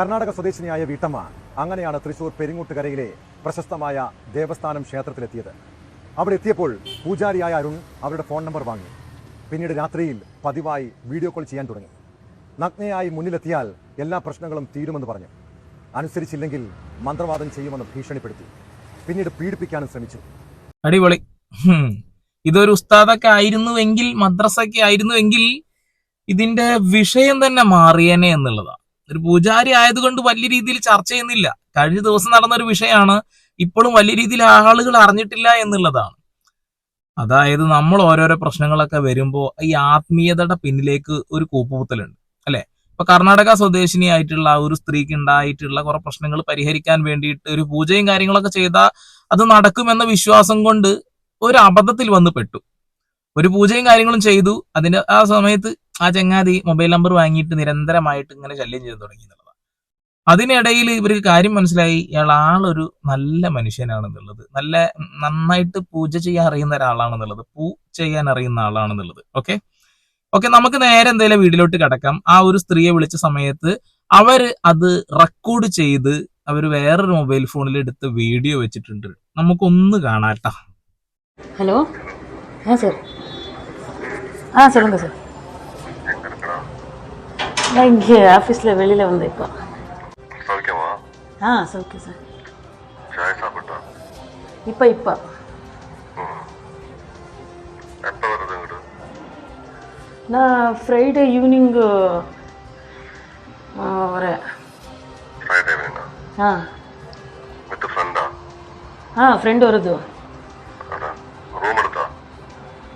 കർണാടക സ്വദേശിനിയായ വീട്ടമ്മ അങ്ങനെയാണ് തൃശൂർ പെരിങ്ങോട്ടുകരയിലെ പ്രശസ്തമായ ദേവസ്ഥാനം ക്ഷേത്രത്തിലെത്തിയത്. അവിടെ എത്തിയപ്പോൾ പൂജാരിയായ അരുൺ അവരുടെ ഫോൺ നമ്പർ വാങ്ങി. പിന്നീട് രാത്രിയിൽ പതിവായി വീഡിയോ കോൾ ചെയ്യാൻ തുടങ്ങി. നഗ്നയായി മുന്നിലെത്തിയാൽ എല്ലാ പ്രശ്നങ്ങളും തീരുമെന്ന് പറഞ്ഞു. അനുസരിച്ചില്ലെങ്കിൽ മന്ത്രവാദം ചെയ്യുമെന്ന് ഭീഷണിപ്പെടുത്തി. പിന്നീട് പീഡിപ്പിക്കാനും ശ്രമിച്ചു. അടിപൊളി. ഇതൊരു ഉസ്താദൊക്കെ ആയിരുന്നുവെങ്കിൽ മദ്രസൊക്കെ ആയിരുന്നുവെങ്കിൽ ഇതിന്റെ വിഷയം തന്നെ മാറിയേനെ എന്നുള്ളതാണ് ഒരു പൂജാരി ആയതുകൊണ്ട് വലിയ രീതിയിൽ ചർച്ച ചെയ്യുന്നില്ല. കഴിഞ്ഞ ദിവസം നടന്ന ഒരു വിഷയമാണ്. ഇപ്പോഴും വലിയ രീതിയിൽ ആളുകൾ അറിഞ്ഞിട്ടില്ല എന്നുള്ളതാണ്. അതായത് നമ്മൾ ഓരോരോ പ്രശ്നങ്ങളൊക്കെ വരുമ്പോൾ ഈ ആത്മീയതയുടെ പിന്നിലേക്ക് ഒരു കൂപ്പുകുത്തലുണ്ട് അല്ലെ? ഇപ്പൊ കർണാടക സ്വദേശിനിയായിട്ടുള്ള ഒരു സ്ത്രീക്ക് ഉണ്ടായിട്ടുള്ള കുറെ പ്രശ്നങ്ങൾ പരിഹരിക്കാൻ വേണ്ടിയിട്ട് ഒരു പൂജയും കാര്യങ്ങളൊക്കെ ചെയ്താൽ അത് നടക്കുമെന്ന വിശ്വാസം കൊണ്ട് ഒരു അബദ്ധത്തിൽ വന്ന് പെട്ടു. ഒരു പൂജയും കാര്യങ്ങളും ചെയ്തു. അതിന്റെ ആ സമയത്ത് ആ ചങ്ങാതി മൊബൈൽ നമ്പർ വാങ്ങിയിട്ട് നിരന്തരമായിട്ട് ഇങ്ങനെ ശല്യം ചെയ്തു തുടങ്ങി എന്നുള്ളതാണ്. അതിനിടയിൽ ഇവർക്ക് കാര്യം മനസ്സിലായി. ഇയാൾ ആളൊരു നല്ല മനുഷ്യനാണെന്നുള്ളത്. നല്ല നന്നായിട്ട് പൂജ ചെയ്യാൻ അറിയുന്ന ഒരാളാണെന്നുള്ളത്. പൂ ചെയ്യാൻ അറിയുന്ന ആളാണെന്നുള്ളത്. ഓക്കെ? ഓക്കെ നമുക്ക് നേരെ എന്തെങ്കിലും വീട്ടിലോട്ട് കിടക്കാം. ആ ഒരു സ്ത്രീയെ വിളിച്ച സമയത്ത് അവർ അത് റെക്കോർഡ് ചെയ്ത് അവർ വേറൊരു മൊബൈൽ ഫോണിൽ എടുത്ത് വീഡിയോ വെച്ചിട്ടുണ്ട്. നമുക്കൊന്ന് കാണാട്ടോ ഹലോ ആ സാർ ആ സാർ സാർ நான் இங்கே ஆஃபீஸில் வெளியில் வந்தேன் இப்போ. சௌக்கியமா? ஆ சோகே சார். சாய் சாப்பிட்டா? இப்போ இப்போ. எப்போ வருது நான் ஃப்ரைடே ஈவினிங்கு வரேன். ஃப்ரைடே வேணா ஆ? வித் ஃப்ரெண்டா ஆ? ஃப்ரெண்டு வருது. ரூம் எடுத்தா?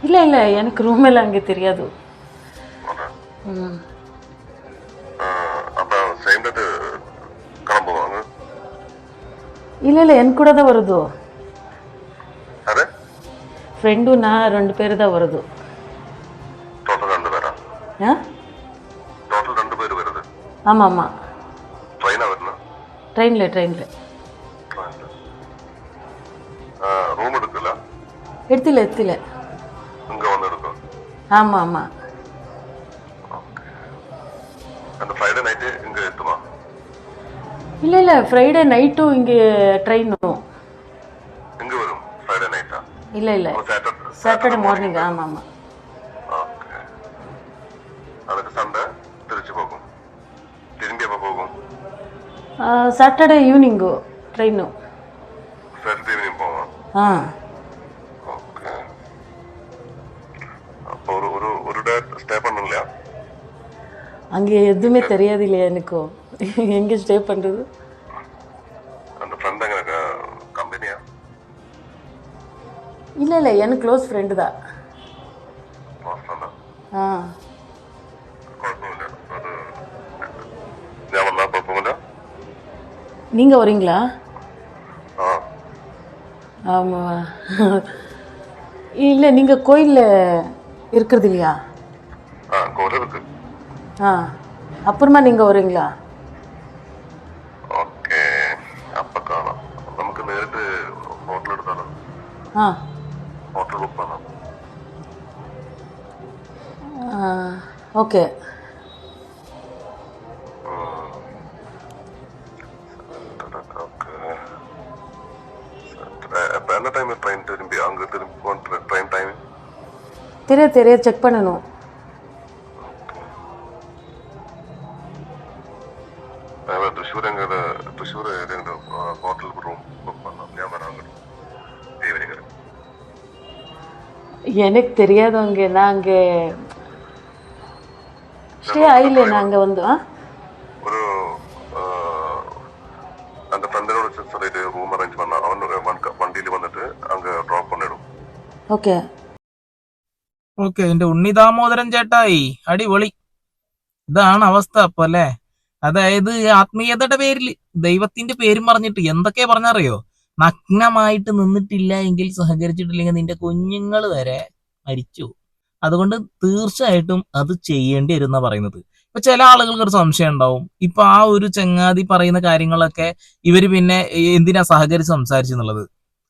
இல்லை இல்லை எனக்கு ரூம் எல்லாம் அங்கே தெரியாது. ம். இல்ல இல்ல என் கூட தான் வருது. ஃப்ரெண்டு நான் ரெண்டு பேர் தான் வருது. டோட்டல் ரெண்டு பேரா? ஆ? டோட்டல் ரெண்டு பேர் வருது. ஆமா ஆமா. ட்ரெயினா வரணும் ட்ரெயின்ல ட்ரெயின்ல ரூம் எடுக்கல? எடுத்துல எடுத்துல. இங்க வந்து எடுத்தோம் ஆமா ஆமா. அந்த ஃப்ரைடே இல்ல இல்ல ஃப்ரைடே நைட்டும் இங்க ட்ரெயின் வரும். இங்க வரும்? ஃப்ரைடே நைட்டா இல்ல இல்ல. சாட்டர்டே மார்னிங் ஆமா ஆமா. அதுக்கு சண்டே திருச்சி போகும். திரும்பி எப்போ போகும்? சாட்டர்டே ஈவினிங்கோ ட்ரெயினோ சாட்டர்டே ஈவினிங் போவோம் ஆ. ஓகே அப்போ ஒரு ஒரு ஒரு டே ஸ்டே பண்ணலையா அங்கே எதுவுமே தெரியாது இல்லையா எனக்கும் எங்கே ஸ்டே பண்ணுறது அந்த ஃப்ரெண்ட் இல்லை இல்லை எனக்கு க்ளோஸ் ஃப்ரெண்டு தான். ஆ? நீங்கள் வரீங்களா ஆமாம் இல்லை நீங்கள் கோயிலில் இருக்கிறது இல்லையா? கோயில் இருக்குது ஆ அப்புறமா நீங்கள் வரீங்களா ഓക്കെ അപ്പൊ കാണാം നമുക്ക് നേരിട്ട് ഹോട്ടൽ എടുത്താലോ ஆ ഹോട്ടൽ ബുക്ക് பண்ணാം ஓகே ഓക്കെ അപ്പൊ என்ன ടൈം ട്രെയിൻ തിരുമ്പി അങ്ങ് തിരുമ്പി പോകാൻ ട്രെയിൻ ടൈം தெரியாது தெரியாது செக் பண்ணணும் எனக்கு தெரியாது அங்கே நான் அங்கே ஸ்டே ஆயில்லை நான் அங்கே வந்து ஆ ഒരു എന്റെ ഫ്രണ്ടിനോട് சொல்லிட்டு റൂം അറേഞ്ച് பண்ண അവൻ വണ്ടിയിൽ വന്നിട്ട് അങ്ങ് ഡ്രോപ്പ് பண்ணிடும் ஓகே ഓക്കെ എന്റെ ഉണ്ണി ദാമോദരൻ ചേട്ടായി അടിപൊളി ഇതാണ് അവസ്ഥ അപ്പൊ അല്ലേ അതായത് ആത്മീയതയുടെ പേരിൽ ദൈവത്തിന്റെ പേരും പറഞ്ഞിട്ട് എന്തൊക്കെയാ പറഞ്ഞറിയോ നഗ്നമായിട്ട് നിന്നിട്ടില്ല എങ്കിൽ സഹകരിച്ചിട്ടില്ലെങ്കിൽ നിന്റെ കുഞ്ഞുങ്ങൾ വരെ മരിച്ചു. അതുകൊണ്ട് തീർച്ചയായിട്ടും അത് ചെയ്യേണ്ടി വരുന്ന പറയുന്നത്. ഇപ്പൊ ചില ആളുകൾക്ക് ഒരു സംശയം ഉണ്ടാവും. ഇപ്പൊ ആ ഒരു ചങ്ങാതി പറയുന്ന കാര്യങ്ങളൊക്കെ ഇവർ പിന്നെ എന്തിനാ സഹകരിച്ച് സംസാരിച്ചെന്നുള്ളത്?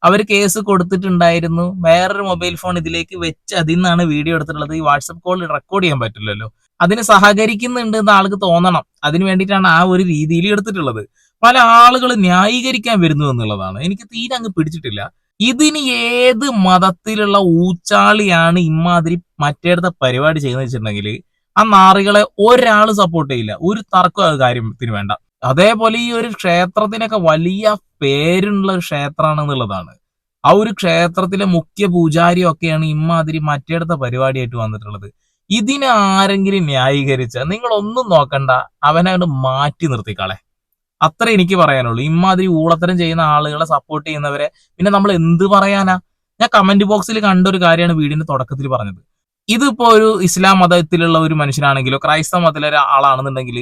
അവർ കേസ് കൊടുത്തിട്ടുണ്ടായിരുന്നു. വേറൊരു മൊബൈൽ ഫോൺ ഇതിലേക്ക് വെച്ച് അതിൽ നിന്നാണ് വീഡിയോ എടുത്തിട്ടുള്ളത്. ഈ വാട്സപ്പ് കോൾ റെക്കോർഡ് ചെയ്യാൻ പറ്റില്ലല്ലോ. അതിന് സഹകരിക്കുന്നുണ്ട് എന്ന് ആൾക്ക് തോന്നണം. അതിന് വേണ്ടിയിട്ടാണ് ആ ഒരു രീതിയിൽ എടുത്തിട്ടുള്ളത്. പല ആളുകൾ ന്യായീകരിക്കാൻ വരുന്നു എന്നുള്ളതാണ്. എനിക്ക് തീരെ അങ്ങ് പിടിച്ചിട്ടില്ല. ഇതിന് ഏത് മതത്തിലുള്ള ഊച്ചാളിയാണ് ഇമാതിരി മറ്റേടത്തെ പരിപാടി ചെയ്യുന്നത് വെച്ചിട്ടുണ്ടെങ്കിൽ ആ നാറികളെ ഒരാൾ സപ്പോർട്ട് ചെയ്യില്ല. ഒരു തർക്കം കാര്യത്തിന് വേണ്ട. അതേപോലെ ഈ ഒരു ക്ഷേത്രത്തിനൊക്കെ വലിയ പേരുള്ള ഒരു ക്ഷേത്രമാണ് എന്നുള്ളതാണ് ആ ഒരു ക്ഷേത്രത്തിലെ മുഖ്യ പൂജാരിയും ഒക്കെയാണ് ഇമാതിരി മറ്റേടത്തെ പരിപാടിയായിട്ട് വന്നിട്ടുള്ളത്. ഇതിനെ ആരെങ്കിലും ന്യായീകരിച്ച നിങ്ങൾ ഒന്നും നോക്കണ്ട അവനങ്ങോട്ട് മാറ്റി നിർത്തിക്കളെ. അത്ര എനിക്ക് പറയാനുള്ളൂ. ഇമാതിരി ഊളത്തരം ചെയ്യുന്ന ആളുകളെ സപ്പോർട്ട് ചെയ്യുന്നവരെ പിന്നെ നമ്മൾ എന്ത് പറയാനാ? ഞാൻ കമന്റ് ബോക്സിൽ കണ്ട ഒരു കാര്യമാണ് വീടിന്റെ തുടക്കത്തിൽ പറഞ്ഞത്. ഇതിപ്പോ ഒരു ഇസ്ലാം മതത്തിലുള്ള ഒരു മനുഷ്യനാണെങ്കിലോ ക്രൈസ്തവ മതത്തിലെ ഒരാളാണെന്നുണ്ടെങ്കിൽ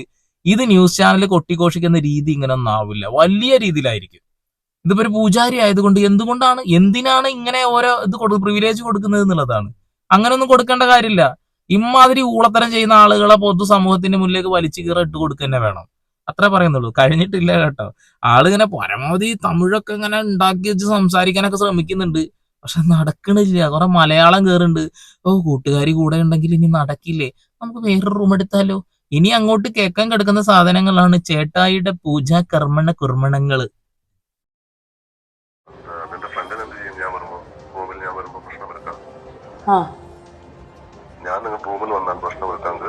ഇത് ന്യൂസ് ചാനൽ കൊട്ടിഘോഷിക്കുന്ന രീതി ഇങ്ങനെ ഒന്നും ആവില്ല. വലിയ രീതിയിലായിരിക്കും. ഇതിപ്പോ ഒരു പൂജാരി ആയതുകൊണ്ട് എന്തുകൊണ്ടാണ് എന്തിനാണ് ഇങ്ങനെ ഓരോ ഇത് പ്രിവിലേജ് കൊടുക്കുന്നത് എന്നുള്ളതാണ്. അങ്ങനെയൊന്നും കൊടുക്കേണ്ട കാര്യമില്ല. ഇമാതിരി ഊളത്തരം ചെയ്യുന്ന ആളുകളെ പൊതു സമൂഹത്തിന്റെ മുന്നിലേക്ക് വലിച്ചു കീറ ഇട്ട് കൊടുക്കുക തന്നെ വേണം. അത്രേ പറയുന്നുള്ളൂ. കഴിഞ്ഞിട്ടില്ല കേട്ടോ. ആളിങ്ങനെ പരമാവധി തമിഴൊക്കെ ഇങ്ങനെ ഉണ്ടാക്കി വെച്ച് സംസാരിക്കാനൊക്കെ ശ്രമിക്കുന്നുണ്ട്. പക്ഷെ നടക്കണില്ല. കുറെ മലയാളം കേറുന്നുണ്ട് ഓ കൂട്ടുകാരി കൂടെ ഉണ്ടെങ്കിൽ ഇനി നടക്കില്ലേ? നമുക്ക് വേറെ റൂം എടുത്താലോ? ഇനി അങ്ങോട്ട് കേൾക്കാൻ കിടക്കുന്ന സാധനങ്ങളാണ് ചേട്ടായിയുടെ പൂജ കർമ്മണ കുർമ്മണങ്ങൾ. നിന്റെ എന്ത് ചെയ്യും? ഞാൻ നിങ്ങൾ റൂമിൽ വന്നാൽ പ്രശ്നം എടുക്കാങ്ക്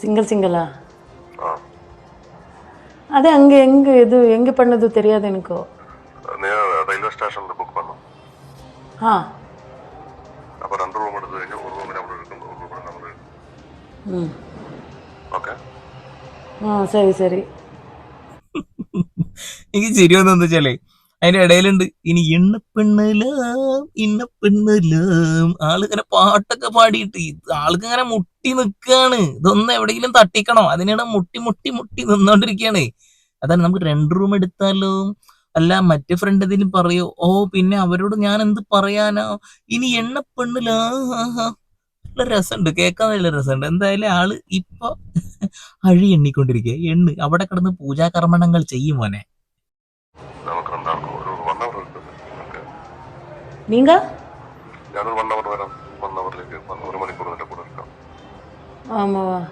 சிங்கிள் சிங்கிளா ஆ அதே அங்கே எங்கே இது எங்கே பண்ணதோ தெரியாது எனக்கு നേരെ റെയിൽവേ സ്റ്റേഷനിൽ ബുക്ക് പണം ஆ അപ്പോൾ രണ്ട് റൂം എടുത്തു കഴിഞ്ഞാൽ ഒരു റൂമിൽ നമ്മൾ എടുക്കും ഒരു റൂമിൽ നമ്മൾ ம் ഓക്കെ ஆ சரி சரி എനിക്ക് ചിരി വന്നെന്താ വെച്ചാലേ അതിന്റെ ഇടയിലുണ്ട്. ഇനി ഇണ്ണ പെണ്ണലാം ഇന്ന പെണ്ണലാം ആളിങ്ങനെ പാട്ടൊക്കെ പാടിയിട്ട് ആൾക്ക് ഇങ്ങനെ മുട്ടി നിൽക്കുകയാണ് ഇതൊന്നും എവിടെയെങ്കിലും തട്ടിക്കണോ. അതിനാണ് മുട്ടി മുട്ടി മുട്ടി നിന്നോണ്ടിരിക്കുകയാണ് അതാണ് നമുക്ക് രണ്ട് റൂം എടുത്താലോ? അല്ല മറ്റേ ഫ്രണ്ട് എന്തെങ്കിലും പറയോ? ഓ പിന്നെ അവരോട് ഞാൻ എന്ത് പറയാനോ? ഇനി എണ്ണ പെണ്ണിലാ? രസമുണ്ട്. കേൾക്കാൻ നല്ല രസമുണ്ട്. എന്തായാലും ആൾ ഇപ്പൊ അഴി എണ്ണിക്കൊണ്ടിരിക്കുക എണ്ണ്. അവിടെ കിടന്ന് പൂജാകർമ്മണങ്ങൾ ചെയ്യും മോനെ. நீங்கள் ഞാനൊരു വൺ അവർ വരാം വൺ അവറിലേക്ക് ഒരു മണിക്കൂർ നിന്റെ കൂടെ എടുക്കാം ஆமாம்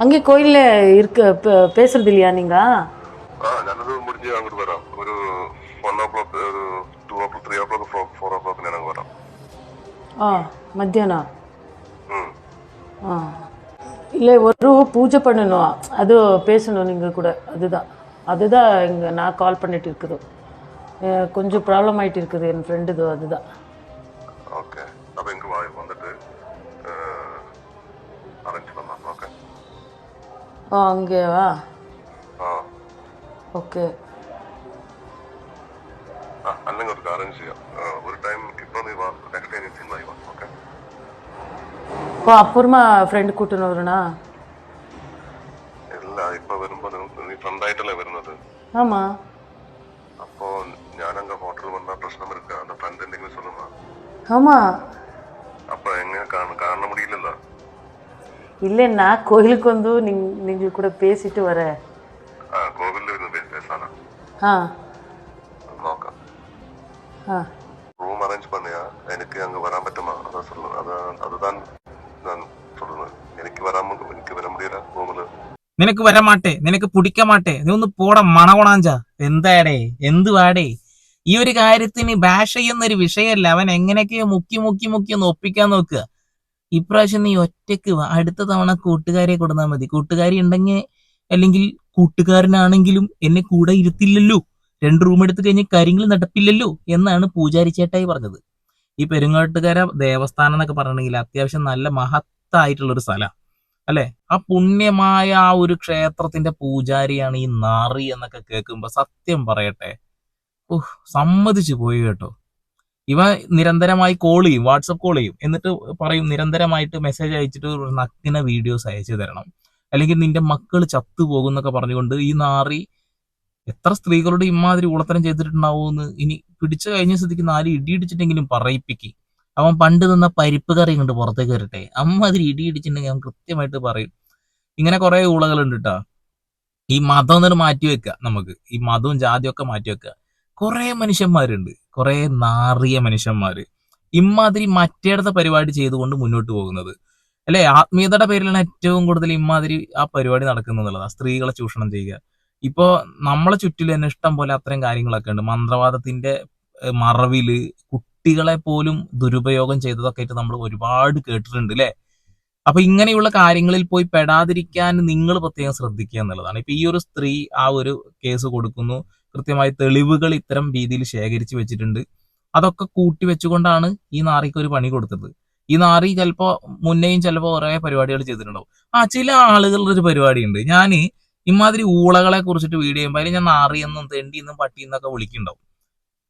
அங்கே கோயிலில் இருக்க பே- பேசுறது இல்லையா நீங்கள் ആ ഞാനത് മുടിഞ്ഞ് അങ്ങോട്ട് വരാം ഒരു വൺ ഓ ക്ലോക്ക് ഒരു two o'clock three o'clock four o'clock ഞാൻ അങ്ങ് വരാം ஆ மத்தியானம் ഉം. ஆ இல்லை ஒரு பூஜை பண்ணணும் அது பேசணும் நீங்கள் கூட அதுதான் அதுதான் இங்கே நான் கால் பண்ணிட்டு இருக்குது அஹ் கொஞ்சம் ப்ராப்ளம் ஆயிட்டு இருக்குது என் ஃப்ரெண்டுது அதுதான் ഓക്കെ അപ്പൊ എനിക്ക് വാ വന്നിട്ട് അറേഞ്ച് பண்ணலாம் ഓക്കെ ஓ அங்கேவா ആ ஓகே ആ അല്ലെങ്കിൽ ഒരു അറേഞ്ച് ചെയ്യാം ആ, ഒരു ടൈം ഇപ്പൊ നീ വാ നെക്സ്റ്റ് ടൈം സിനിമ വാ ഓക്കെ இப்போ அப்புறமா ஃப்ரெண்டு கூட்டின்னு வரணும்னா ഇല്ല ഇപ്പൊ വരുമ്പോ നിനക്ക് നീ ഫ്രണ്ടായിട്ടല്ലേ വരുന്നത് ஆமாம் ஆமா கோயிலுக்கு வந்து நீங்க கூட பேசிட்டு வர അറേഞ്ച് എനിക്ക് വരാൻ പറ്റുമോ? ഞാൻ എനിക്ക് വരാൻ എനിക്ക് വരാൻ നിനക്ക് വരമാട്ടെ നിനക്ക് പിടിക്കമാട്ടെ നീ ഒന്ന് പോടാ മണകൊണാഞ്ചാ. എന്താടേ? എന്തുവാടേ ഈ ഒരു കാര്യത്തിന് ചെയ്യുന്ന ഒരു വിഷയമല്ല. അവൻ എങ്ങനെയൊക്കെയോ മുക്കി മുക്കി മുക്കി ഒന്ന് ഒപ്പിക്കാൻ നോക്കുക ഇപ്രാവശ്യം നീ ഒറ്റയ്ക്ക് വാ. അടുത്ത തവണ കൂട്ടുകാരെ കൊടുത്താൽ മതി. കൂട്ടുകാരി ഉണ്ടെങ്കിൽ അല്ലെങ്കിൽ കൂട്ടുകാരനാണെങ്കിലും എന്നെ കൂടെ ഇരുത്തില്ലല്ലോ. രണ്ട് റൂം എടുത്തു കഴിഞ്ഞ് കാര്യങ്ങൾ നടപ്പില്ലല്ലോ എന്നാണ് പൂജാരി ചേട്ടായി പറഞ്ഞത്. ഈ പെരുങ്ങോട്ടുകര ദേവസ്ഥാനം എന്നൊക്കെ പറഞ്ഞിട്ടുണ്ടെങ്കിൽ അത്യാവശ്യം നല്ല മഹത്തായിട്ടുള്ള ഒരു സ്ഥലം. അല്ലെ? ആ പുണ്യമായ ആ ഒരു ക്ഷേത്രത്തിന്റെ പൂജാരിയാണ് ഈ നാറി എന്നൊക്കെ കേൾക്കുമ്പോ സത്യം പറയട്ടെ. ഓഹ് സമ്മതിച്ചു പോയി കേട്ടോ. ഇവ നിരന്തരമായി കോൾ ചെയ്യും വാട്സപ്പ് കോൾ ചെയ്യും. എന്നിട്ട് പറയും നിരന്തരമായിട്ട് മെസ്സേജ് അയച്ചിട്ട് നഗ്ന വീഡിയോസ് അയച്ചു തരണം. അല്ലെങ്കിൽ നിന്റെ മക്കൾ ചത്തു പോകുന്നൊക്കെ പറഞ്ഞുകൊണ്ട് ഈ നാറി എത്ര സ്ത്രീകളുടെ ഇമാതിരി ഉളത്തരം ചെയ്തിട്ടുണ്ടാവുമെന്ന് ഇനി പിടിച്ചു കഴിഞ്ഞ സ്ഥിതിക്ക് നാല് ഇടിയിടിച്ചിട്ടെങ്കിലും പറയിപ്പിക്കി. അവൻ പണ്ട് നിന്ന പരിപ്പ് കറി കൊണ്ട് പുറത്തേക്ക് വരട്ടെ. അമ്മാതിരി ഇടിയിടിച്ചിട്ടുണ്ടെങ്കിൽ അവൻ കൃത്യമായിട്ട് പറയും. ഇങ്ങനെ കുറെ ഊളകളുണ്ട് കേട്ടോ ഈ മതം എന്നിട്ട് മാറ്റി വെക്കുക നമുക്ക്. ഈ മതവും ജാതിയൊക്കെ മാറ്റി വെക്കുക കുറെ മനുഷ്യന്മാരുണ്ട്. കുറെ നാറിയ മനുഷ്യന്മാര്. ഇമാതിരി മറ്റേടത്തെ പരിപാടി ചെയ്തുകൊണ്ട് മുന്നോട്ട് പോകുന്നത്. അല്ലെ? ആത്മീയതയുടെ പേരിലാണ് ഏറ്റവും കൂടുതൽ ഇമാതിരി ആ പരിപാടി നടക്കുന്നത് സ്ത്രീകളെ ചൂഷണം ചെയ്യുക. ഇപ്പോ നമ്മളെ ചുറ്റിൽ തന്നെ ഇഷ്ടം പോലെ അത്തരം കാര്യങ്ങളൊക്കെ ഉണ്ട്. മന്ത്രവാദത്തിന്റെ മറവിൽ കുട്ടികളെ പോലും ദുരുപയോഗം ചെയ്തതൊക്കെ ആയിട്ട് നമ്മൾ ഒരുപാട് കേട്ടിട്ടുണ്ട് അല്ലെ? അപ്പൊ ഇങ്ങനെയുള്ള കാര്യങ്ങളിൽ പോയി പെടാതിരിക്കാൻ നിങ്ങൾ പ്രത്യേകം ശ്രദ്ധിക്കുക എന്നുള്ളതാണ്. ഇപ്പൊ ഈ ഒരു സ്ത്രീ ആ ഒരു കേസ് കൊടുക്കുന്നു. കൃത്യമായി തെളിവുകൾ ഇത്തരം രീതിയിൽ ശേഖരിച്ചു വെച്ചിട്ടുണ്ട്. അതൊക്കെ കൂട്ടി വെച്ചുകൊണ്ടാണ് ഈ നാറിക്ക് ഒരു പണി കൊടുത്തത്. ഈ നാറി ചിലപ്പോ മുന്നേയും ചിലപ്പോ കുറെ പരിപാടികൾ ചെയ്തിട്ടുണ്ടാവും. ആ ചില ആളുകളുടെ ഒരു പരിപാടിയുണ്ട്. ഞാൻ ഇമാതിരി ഊളകളെ കുറിച്ചിട്ട് വീഡിയോ ചെയ്യുമ്പോൾ അതിൽ ഞാൻ എന്നും പട്ടി എന്നുംൊക്കെ വിളിക്കുന്നുണ്ടാവും.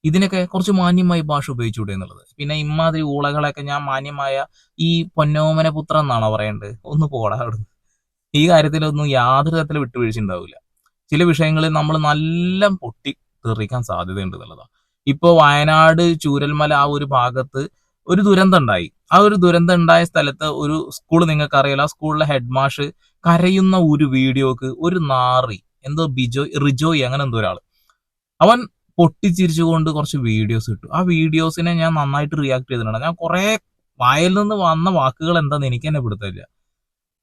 ഇതിനൊക്കെ കുറച്ച് മാന്യമായി ഭാഷ ഉപയോഗിച്ചുകൂടെ എന്നുള്ളത്. പിന്നെ ഇമാതിരി ഊളകളൊക്കെ ഞാൻ മാന്യമായ ഈ പൊന്നോമന പുത്രം എന്നാണോ പറയേണ്ടത് ഒന്ന് പോടാ അവിടുന്ന്. ഈ കാര്യത്തിലൊന്നും യാതൊരു തരത്തിലും വിട്ടുവീഴ്ച ഉണ്ടാവില്ല ചില വിഷയങ്ങളിൽ നമ്മൾ നല്ല പൊട്ടി തെറിക്കാൻ സാധ്യതയുണ്ട് എന്നുള്ളതാണ് ഇപ്പോ വയനാട് ചൂരൽമല ആ ഒരു ഭാഗത്ത് ഒരു ദുരന്തം ഉണ്ടായി. ആ ഒരു ദുരന്തം ഉണ്ടായ സ്ഥലത്ത് ഒരു സ്കൂൾ നിങ്ങൾക്ക് അറിയാലോ ആ സ്കൂളിലെ ഹെഡ് മാഷ് കരയുന്ന ഒരു വീഡിയോക്ക് ഒരു നാറി എന്തോ ബിജോയ് റിജോയ് അങ്ങനെ എന്തോ ഒരാൾ അവൻ പൊട്ടിച്ചിരിച്ചുകൊണ്ട് കുറച്ച് വീഡിയോസ് ഇട്ടു. ആ വീഡിയോസിനെ ഞാൻ നന്നായിട്ട് റിയാക്ട് ചെയ്തിട്ടുണ്ട്. ഞാൻ കുറെ വായിൽ നിന്ന് വന്ന വാക്കുകൾ എന്താന്ന് എനിക്ക് തന്നെ പിടുത്തമില്ല.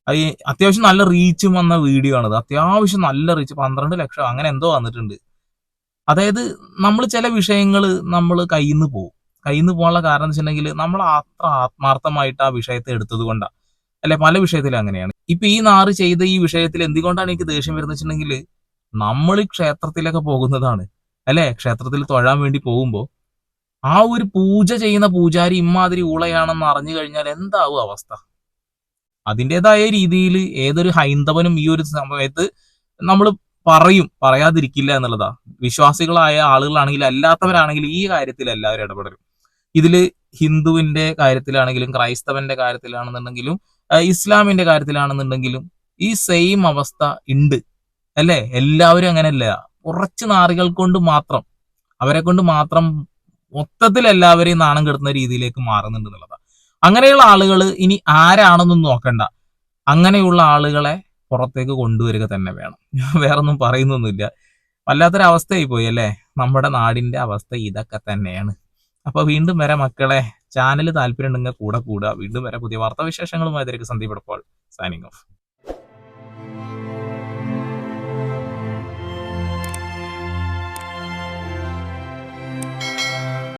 അത് അത്യാവശ്യം നല്ല റീച്ചും വന്ന വീഡിയോ ആണത്. അത്യാവശ്യം നല്ല റീച്ച് പന്ത്രണ്ട് ലക്ഷം അങ്ങനെ എന്തോ വന്നിട്ടുണ്ട്. അതായത് നമ്മൾ ചില വിഷയങ്ങൾ നമ്മൾ കയ്യിൽ നിന്ന് പോകും കയ്യിൽ നിന്ന് പോകാനുള്ള കാരണം എന്ന് വെച്ചിട്ടുണ്ടെങ്കിൽ നമ്മൾ അത്ര ആത്മാർത്ഥമായിട്ട് ആ വിഷയത്തെ എടുത്തത് കൊണ്ടാണ് അല്ലെ പല വിഷയത്തിലും അങ്ങനെയാണ്. ഇപ്പൊ ഈ നാറ് ചെയ്ത ഈ വിഷയത്തിൽ എന്തുകൊണ്ടാണ് എനിക്ക് ദേഷ്യം വരുന്നത് വെച്ചിട്ടുണ്ടെങ്കിൽ നമ്മൾ ക്ഷേത്രത്തിലൊക്കെ പോകുന്നതാണ്. അല്ലെ? ക്ഷേത്രത്തിൽ തൊഴാൻ വേണ്ടി പോകുമ്പോൾ ആ ഒരു പൂജ ചെയ്യുന്ന പൂജാരി ഇമാതിരി ഊളയാണെന്ന് അറിഞ്ഞു കഴിഞ്ഞാൽ എന്താവും അവസ്ഥ? അതിന്റെതായ രീതിയിൽ ഏതൊരു ഹൈന്ദവനും ഈ ഒരു സമയത്ത് നമ്മൾ പറയും പറയാതിരിക്കില്ല എന്നുള്ളതാ. വിശ്വാസികളായ ആളുകളാണെങ്കിൽ അല്ലാത്തവരാണെങ്കിൽ ഈ കാര്യത്തിൽ എല്ലാവരും ഇടപെടലും ഇതിൽ ഹിന്ദുവിന്റെ കാര്യത്തിലാണെങ്കിലും ക്രൈസ്തവന്റെ കാര്യത്തിലാണെന്നുണ്ടെങ്കിലും ഇസ്ലാമിന്റെ കാര്യത്തിലാണെന്നുണ്ടെങ്കിലും ഈ സെയിം അവസ്ഥ ഉണ്ട്. അല്ലേ? എല്ലാവരും അങ്ങനെയല്ല. കുറച്ച് നാറികൾ കൊണ്ട് മാത്രം അവരെ കൊണ്ട് മാത്രം മൊത്തത്തിൽ എല്ലാവരെയും നാണം കെടുത്തുന്ന രീതിയിലേക്ക് മാറുന്നുണ്ട് എന്നുള്ളതാണ് അങ്ങനെയുള്ള ആളുകൾ ഇനി ആരാണെന്നും നോക്കണ്ട. അങ്ങനെയുള്ള ആളുകളെ പുറത്തേക്ക് കൊണ്ടുവരിക തന്നെ വേണം. ഞാൻ വേറൊന്നും പറയുന്നൊന്നുമില്ല. വല്ലാത്തൊരവസ്ഥയായി പോയി അല്ലേ? നമ്മുടെ നാടിന്റെ അവസ്ഥ ഇതൊക്കെ തന്നെയാണ്. അപ്പൊ വീണ്ടും വരെ മക്കളെ. ചാനൽ താല്പര്യം ഉണ്ടെങ്കിൽ കൂടെ കൂടുക. വീണ്ടും വരെ. പുതിയ വാർത്താവിശേഷങ്ങളുമായി തിരക്ക് സന്ദീപ് എടുപ്പോൾ. Signing off.